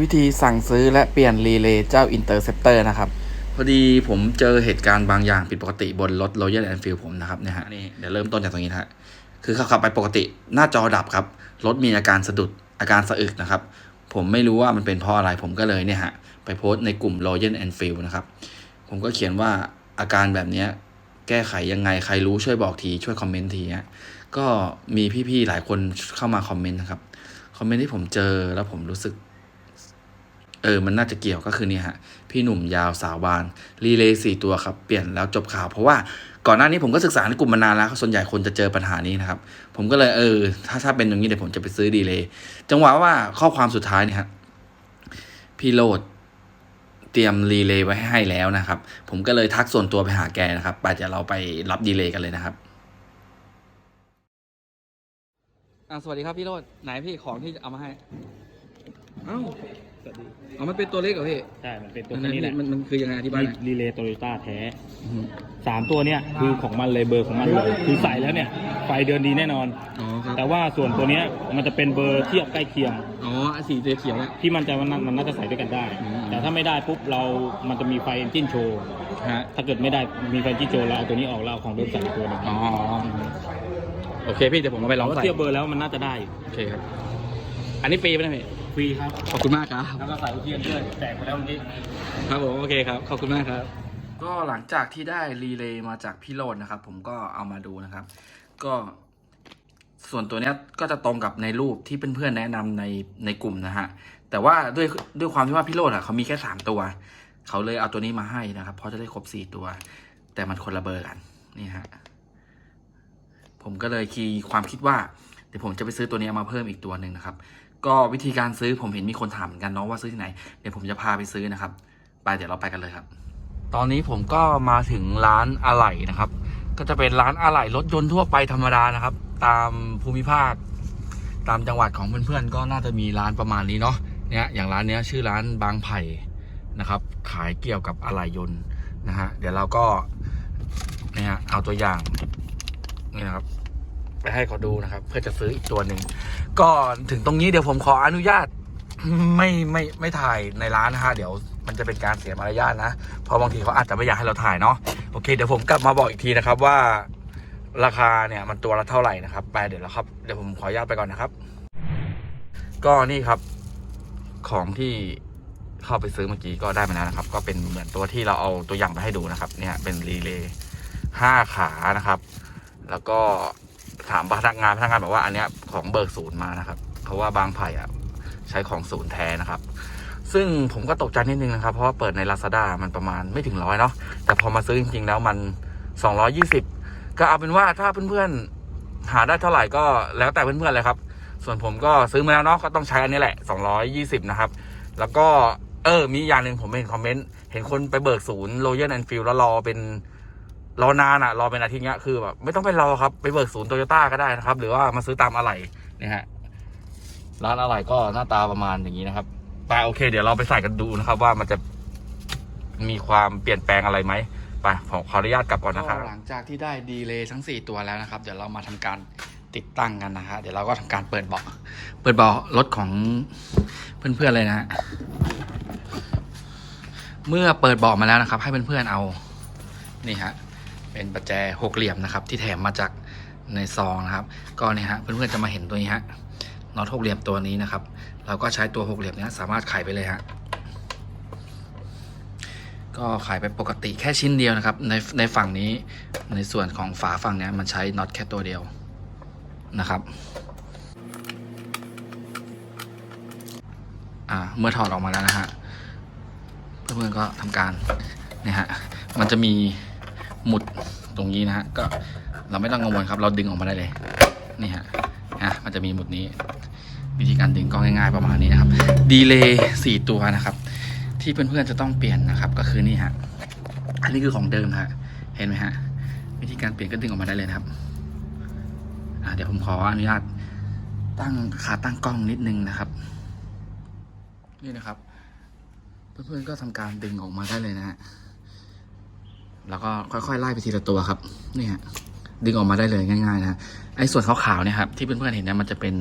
วิธีสั่งซื้อและเปลี่ยนรีเลย์เจ้า Interceptor นะครับ พอดีผมเจอเหตุการณ์บางอย่างผิดปกติบนรถ Royal Enfield ผมนะครับเนี่ยฮะนี่เดี๋ยวเริ่มต้นจากตรงนี้นะฮะคือขับขับไปปกติหน้าจอดับครับ รถมีอาการสะดุดอาการสะอึกนะครับ ผมไม่รู้ว่ามันเป็นเพราะอะไรผมก็เลยเนี่ยฮะไปโพสต์ในกลุ่ม Royal Enfield นะครับ ผมก็เขียนว่าอาการแบบเนี้ยแก้ไขยังไงใครรู้ช่วยบอกทีช่วยคอมเมนต์ทีฮะก็มีพี่ๆหลายคนเข้ามาคอมเมนต์นะครับคอมเมนต์ที่ผมเจอแล้วผมรู้สึก เออ มันน่าจะเกี่ยวก็คือเนี่ยฮะ พี่หนุ่มยาวสาวบาน รีเลย์สี่ตัวครับ เปลี่ยนแล้วจบข่าว เพราะว่าก่อนหน้านี้ผมก็ศึกษาในกลุ่มมานานแล้ว ส่วนใหญ่คนจะเจอปัญหานี้นะครับ ผมก็เลยเออ ถ้าถ้าเป็นอย่างนี้เดี๋ยวผมจะไปซื้อรีเลย์ จังหวะว่าข้อความสุดท้ายเนี่ยฮะ พี่โรดเตรียมรีเลย์ไว้ให้แล้วนะครับ ผมก็เลยทักส่วนตัวไปหาแกนะครับไปเดี๋ยวเราไปรับดีเลย์กันเลยนะครับอ่าสวัสดีครับพี่โรดไหนพี่ของที่เอามาให้ เอ้า สวัสดีเอามันเป็นตัวเล็กเหรอพี่ใช่มันเป็นตัวนี้แหละมันมันคือยังไงอธิบายหน่อยรีเลย์โตโยต้าแท้อือฮึสามตัวเนี้ยคือของมันเลยเบอร์ของมันเลยคือใส่แล้วเนี่ยไฟเดินดีแน่นอน อ๋อครับแต่ว่าส่วนตัวเนี้ยมันจะเป็นเบอร์เทียบใกล้เคียง อ๋อสีเขียวๆเนี่ย ที่มันจะมันมันน่าจะใส่ด้วยกันได้ อืม แต่ถ้าไม่ได้ปุ๊บเรามันจะมีไฟเอนจินโชว์ ฮะถ้าเกิดไม่ได้มีไฟเอนจินโชว์เราเอาตัวนี้ออกเราเอาของเดิมใส่อีกตัวหนึงอ๋อโอเคพี่เดี๋ยวผมเอาไปลองเราใส่เทียบเบอร์แล้วมันน่าจะได้โอเคครับ อันนี้ฟรีไหมเนี่ยพี่ฟ รีครับ ขอบคุณมากครับ แล้วก็ใส่ลูกเทียนด้วยแจกไปแล้วเมื่อกี้ครับผมโอเคครับ ขอบคุณมากครับ ก็หลังจากที่ได้รีเลย์มาจากพี่โรดนะครับ ผมก็เอามาดูนะครับ ก็ส่วนตัวเนี้ยก็จะตรงกับในรูปที่เพื่อนๆแนะนำในในกลุ่มนะฮะ แต่ว่าด้วยด้วยความที่ว่าพี่โรดอะเขามีแค่สามตัว เขาเลยเอาตัวนี้มาให้นะครับ เพราะจะได้ครบสี่ตัว แต่มันคนละเบอร์กันนี่ฮะผมก็เลยคีย์ความคิดว่าเดี๋ยวผมจะไปซื้อตัวนี้เอามาเพิ่มอีกตัวหนึ่งนะครับ ก็วิธีการซื้อผมเห็นมีคนถามเหมือนกันเนาะว่าซื้อที่ไหน เดี๋ยวผมจะพาไปซื้อนะครับ ไปเดี๋ยวเราไปกันเลยครับ ตอนนี้ผมก็มาถึงร้านอะไหล่นะครับ ก็จะเป็นร้านอะไหล่รถยนต์ทั่วไปธรรมดานะครับ ตามภูมิภาค ตามจังหวัดของเพื่อนๆก็น่าจะมีร้านประมาณนี้เนาะเนี่ยอย่างร้านเนี้ยชื่อร้านบางไผ่นะครับ ขายเกี่ยวกับอะไหล่ยนต์นะฮะเดี๋ยวเราก็เนี่ยเอาตัวอย่างนี่นะครับ ให้เขาดูนะครับ เพื่อจะซื้ออีกตัวหนึ่งก็ถึงตรงนี้เดี๋ยวผมขออนุญาตไม่ไม่ไม่ถ่ายในร้านนะฮะเดี๋ยวมันจะเป็นการเสียมารยาทนะเพราะบางทีเขาอาจจะไม่อยากให้เราถ่ายเนาะโอเคเดี๋ยวผมกลับมาบอกอีกทีนะครับว่าราคาเนี่ยมันตัวละเท่าไหร่นะครับ ไปเดี๋ยวเราครับเดี๋ยวผมขออนุญาตไปก่อนนะครับ ก็นี่ครับ ของที่เข้าไปซื้อเมื่อกี้ก็ได้มาแล้วนะครับ ก็เป็นเหมือนตัวที่เราเอาตัวอย่างไปให้ดูนะครับ เนี่ยเป็นรีเลย์ห้าขานะครับ แล้วก็ ถามพนักงานพนักงานบอกว่าอันเนี้ยของเบิกศูนย์มานะครับ เพราะว่าบางไผ่อะใช้ของศูนย์แท้นะครับ ซึ่งผมก็ตกใจนิดนึงนะครับ เพราะว่าเปิดใน Lazada มันประมาณไม่ถึงร้อยเนาะแต่พอมาซื้อจริง ๆ แล้วมัน 220 ก็เอาเป็นว่าถ้าเพื่อนๆหาได้เท่าไหร่ก็แล้วแต่เพื่อนๆเลยครับ ส่วนผมก็ซื้อมาแล้วเนาะก็ต้องใช้อันนี้แหละ 220 นะครับ แล้วก็เออมีอย่างหนึ่งผมเห็นคอมเมนต์เห็นคนไปเบิกศูนย์โรเยอร์แอนฟิลแล้วรอเป็น รอนานอะรอเป็นอาทิตย์เงี้ยคือแบบไม่ต้องไปรอครับ ไปเบิกศูนย์โตโยต้าก็ได้นะครับ หรือว่ามาซื้อตามอะไหล่นี่ฮะร้านอะไหล่ก็หน้าตาประมาณอย่างนี้นะครับไปโอเค เดี๋ยวเราไปใส่กันดูนะครับ ว่ามันจะมีความเปลี่ยนแปลงอะไรไหมไปผมขออนุญาตกลับก่อนนะครับหลังจากที่ได้ดีเลย์ทั้ง 4 ตัวแล้วนะครับ เดี๋ยวเรามาทำการติดตั้งกันนะฮะเดี๋ยวเราก็ทำการเปิดเบาะเปิดเบาะรถของเพื่อนๆเลยนะฮะเมื่อเปิดเบาะมาแล้วนะครับ ให้เพื่อนๆเอานี่ฮะ เป็นประแจหกเหลี่ยมนะครับ ที่แถมมาจากในซองนะครับ ก็เนี่ยฮะเพื่อนๆจะมาเห็นตัวนี้ฮะน็อตหกเหลี่ยมตัวนี้นะครับ เราก็ใช้ตัวหกเหลี่ยมนี้สามารถไขไปเลยฮะก็ไขไปปกติแค่ชิ้นเดียวนะครับ ในในฝั่งนี้ในส่วนของฝาฝั่งนี้มันใช้น็อตแค่ตัวเดียวนะครับอ่าเมื่อถอดออกมาแล้วนะฮะเพื่อนๆก็ทำการเนี่ยฮะมันจะมี หมุดตรงนี้นะฮะก็เราไม่ต้องกังวลครับ เราดึงออกมาได้เลยนี่ฮะนะมันจะมีหมุดนี้ วิธีการดึงก็ง่ายๆประมาณนี้นะครับดีเลย์สี่ตัวนะครับ ที่เพื่อนๆจะต้องเปลี่ยนนะครับ ก็คือนี่ฮะอันนี้คือของเดิมฮะเห็นไหมฮะวิธีการเปลี่ยนก็ดึงออกมาได้เลยนะครับเดี๋ยวผมขออนุญาตตั้งขาตั้งกล้องนิดนึงนะครับ นี่นะครับ เพื่อนๆก็ทำการดึงออกมาได้เลยนะฮะ แล้วก็ค่อยๆไล่ไปทีละตัวครับนี่ฮะดึงออกมาได้เลยง่ายๆนะไอ้ส่วนขาวๆเนี่ยครับที่เพื่อนๆเห็นเนี่ยมันจะเป็น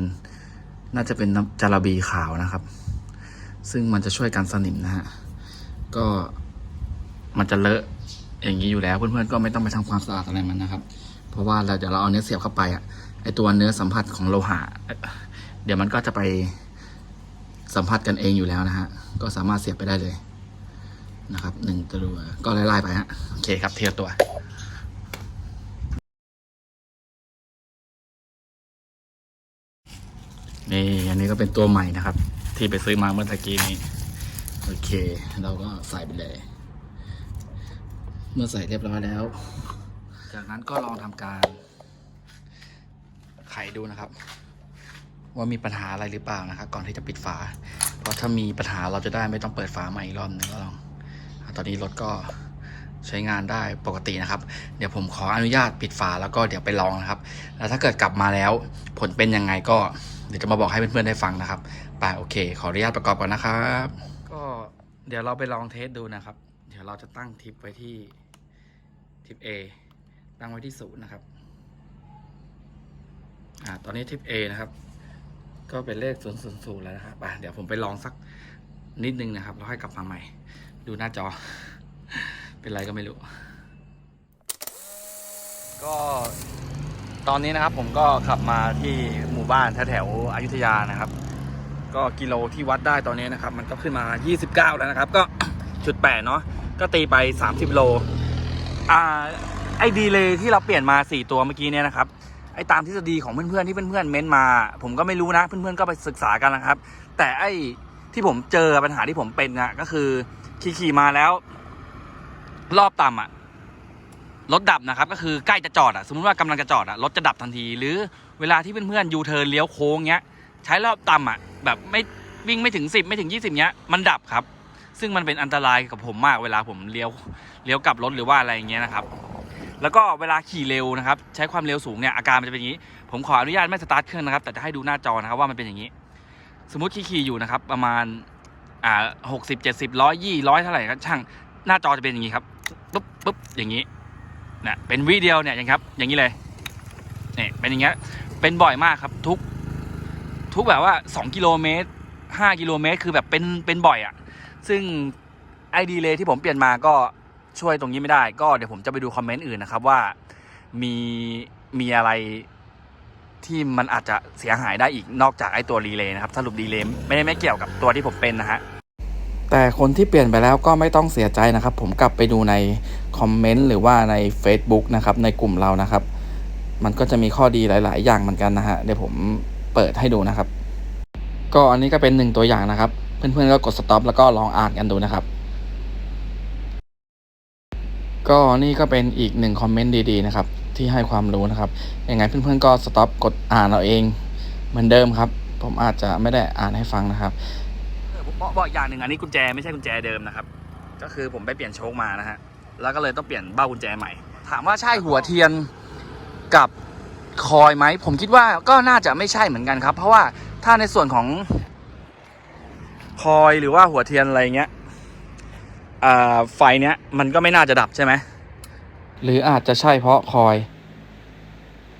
น่าจะเป็นน้ำจาระบีขาวนะครับ ซึ่งมันจะช่วยกันสนิมนะฮะก็มันจะเลอะอย่างนี้อยู่แล้วเพื่อนๆก็ไม่ต้องไปทำความสะอาดอะไรมันนะครับ เพราะว่าเราเดี๋ยวเราเอาเนื้อเสียบเข้าไปอะไอตัวเนื้อสัมผัสของโลหะเดี๋ยวมันก็จะไปสัมผัสกันเองอยู่แล้วนะฮะก็สามารถเสียบไปได้เลย นะครับหนึ่งตัวก็ไล่ๆไปฮะโอเคครับเทียตัวนี่อันนี้ก็เป็นตัวใหม่นะครับ ที่ไปซื้อมาเมื่อตะกี้นี้โอเค เราก็ใส่ไปเลย เมื่อใส่เรียบร้อยแล้ว จากนั้นก็ลองทำการ ไขดูนะครับ ว่ามีปัญหาอะไรหรือเปล่านะครับ ก่อนที่จะปิดฝา เพราะถ้ามีปัญหาเราจะได้ไม่ต้องเปิดฝาใหม่อีกรอบหนึงก็ลอง ตอนนี้รถก็ใช้งานได้ปกตินะครับ เดี๋ยวผมขออนุญาตปิดฝาแล้วก็เดี๋ยวไปลองนะครับ แล้วถ้าเกิดกลับมาแล้วผลเป็นยังไงก็เดี๋ยวจะมาบอกให้เพื่อนๆได้ฟังนะครับไปโอเค ขออนุญาตประกอบก่อนนะครับ ก็เดี๋ยวเราไปลองเทสดูนะครับ เดี๋ยวเราจะตั้งทิปไว้ที่ทิป A ตั้งไว้ที่ศูนย์นะครับอ่าตอนนี้ทิป A นะครับ ก็เป็นเลขศูนย์ศูนย์ศูนย์แล้วนะครับไปเดี๋ยวผมไปลองสักนิดนึงนะครับ แล้วค่อยกลับมาใหม่ ดูหน้าจอ เป็นไรก็ไม่รู้ ก็ตอนนี้นะครับผมก็ขับมาที่หมู่บ้านแถวๆอยุธยานะครับ ก็กิโลที่วัดได้ตอนนี้นะครับ มันก็ขึ้นมา 29 แล้วนะครับ ก็จุดแปดเนาะก็ตีไป 30 โล อ่าไอ้ดีเลยที่เราเปลี่ยนมา 4 ตัวเมื่อกี้เนี่ยนะครับไอ้ตามทฤษฎีของเพื่อนๆที่เพื่อนๆเม้นมา ผมก็ไม่รู้นะเพื่อนๆก็ไปศึกษากันนะครับ แต่ไอ้ที่ผมเจอปัญหาที่ผมเป็นนะก็คือ ขี่ๆมาแล้ว รอบต่ำอะรถดับนะครับ ก็คือใกล้จะจอดอะสมมติว่ากำลังจะจอดอะรถจะดับทันที หรือเวลาที่เพื่อนๆยูเทิร์นเลี้ยวโค้งเงี้ย ใช้รอบต่ำอะ แบบไม่วิ่งไม่ถึง 10 ไม่ถึง 20 เงี้ย มันดับครับ ซึ่งมันเป็นอันตรายกับผมมากเวลาผมเลี้ยวเลี้ยวกลับรถหรือว่าอะไรอย่างเงี้ยนะครับ แล้วก็เวลาขี่เร็วนะครับ ใช้ความเร็วสูงเนี่ยอาการมันจะเป็นอย่างนี้ ผมขออนุญาตไม่สตาร์ทเครื่องนะครับแต่จะให้ดูหน้าจอนะครับว่ามันเป็นอย่างนี้ สมมติขี่ๆอยู่นะครับ ประมาณ อ่าหกสิบเจ็ดสิบร้อยยี่ร้อยเท่าไหร่ก็ช่าง หน้าจอจะเป็นอย่างนี้ครับปุ๊บปุ๊บอย่างนี้นะเป็นวิดียวเนี่ยอย่างครับ อย่างนี้เลยเนี่ยเป็นอย่างเงี้ยเป็นบ่อยมากครับทุก ทุกแบบว่าสองกิโลเมตรห้ากิโลเมตรคือแบบเป็นเป็นบ่อยอะ่ะ ซึ่งไอดีเลยที่ผมเปลี่ยนมาก็ช่วยตรงนี้ไม่ได้ ก็เดี๋ยวผมจะไปดูคอมเมนต์อื่นนะครับว่ามีมีอะไรที่มันอาจจะเสียหายได้อีกนอกจากไอตัวรีเลย์นะครับ สรุปรีเลย์ไม่ได้ไม่เกี่ยวกับตัวที่ผมเป็นนะฮะ แต่คนที่เปลี่ยนไปแล้วก็ไม่ต้องเสียใจนะครับ ผมกลับไปดูในคอมเมนต์หรือว่าใน Facebook นะครับ ในกลุ่มเรานะครับ มันก็จะมีข้อดีหลาย ๆ อย่างเหมือนกันนะฮะเดี๋ยวผมเปิดให้ดูนะครับ ก็อันนี้ก็เป็นหนึ่งตัวอย่างนะครับ เพื่อนๆก็กด stop แล้วก็ลองอ่านกันดูนะครับ ก็นี่ก็เป็นอีกหนึ่งคอมเมนต์ดี ๆ นะครับ ที่ให้ความรู้นะครับยังไงเพื่อนๆก็ stop กดอ่านเอาเอง เหมือนเดิมครับ ผมอาจจะไม่ได้อ่านให้ฟังนะครับ บอกบอกอย่างหนึ่งอันนี้กุญแจไม่ใช่กุญแจเดิมนะครับ ก็คือผมไปเปลี่ยนโชคมานะฮะแล้วก็เลยต้องเปลี่ยนเบ้ากุญแจใหม่ ถามว่าใช่หัวเทียนกับคอยไหมผมคิดว่าก็น่าจะไม่ใช่เหมือนกันครับ เพราะว่าถ้าในส่วนของคอยหรือว่าหัวเทียนอะไรเงี้ยไฟเนี้ยมันก็ไม่น่าจะดับใช่ไหมหรืออาจจะใช่เพราะคอย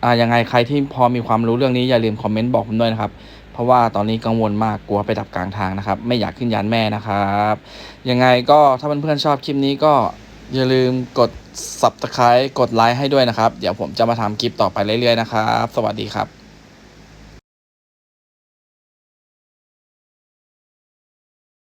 อ่ายังไงใครที่พอมีความรู้เรื่องนี้อย่าลืมคอมเมนต์บอกผมด้วยนะครับ เพราะว่าตอนนี้กังวลมากกลัวไปดับกลางทางนะครับ ไม่อยากขึ้นยานแม่นะครับยังไงก็ถ้าเพื่อนๆชอบคลิปนี้ก็อย่าลืมกด subscribe กดไลค์ให้ด้วยนะครับ เดี๋ยวผมจะมาทำคลิปต่อไปเรื่อยๆนะครับ สวัสดีครับ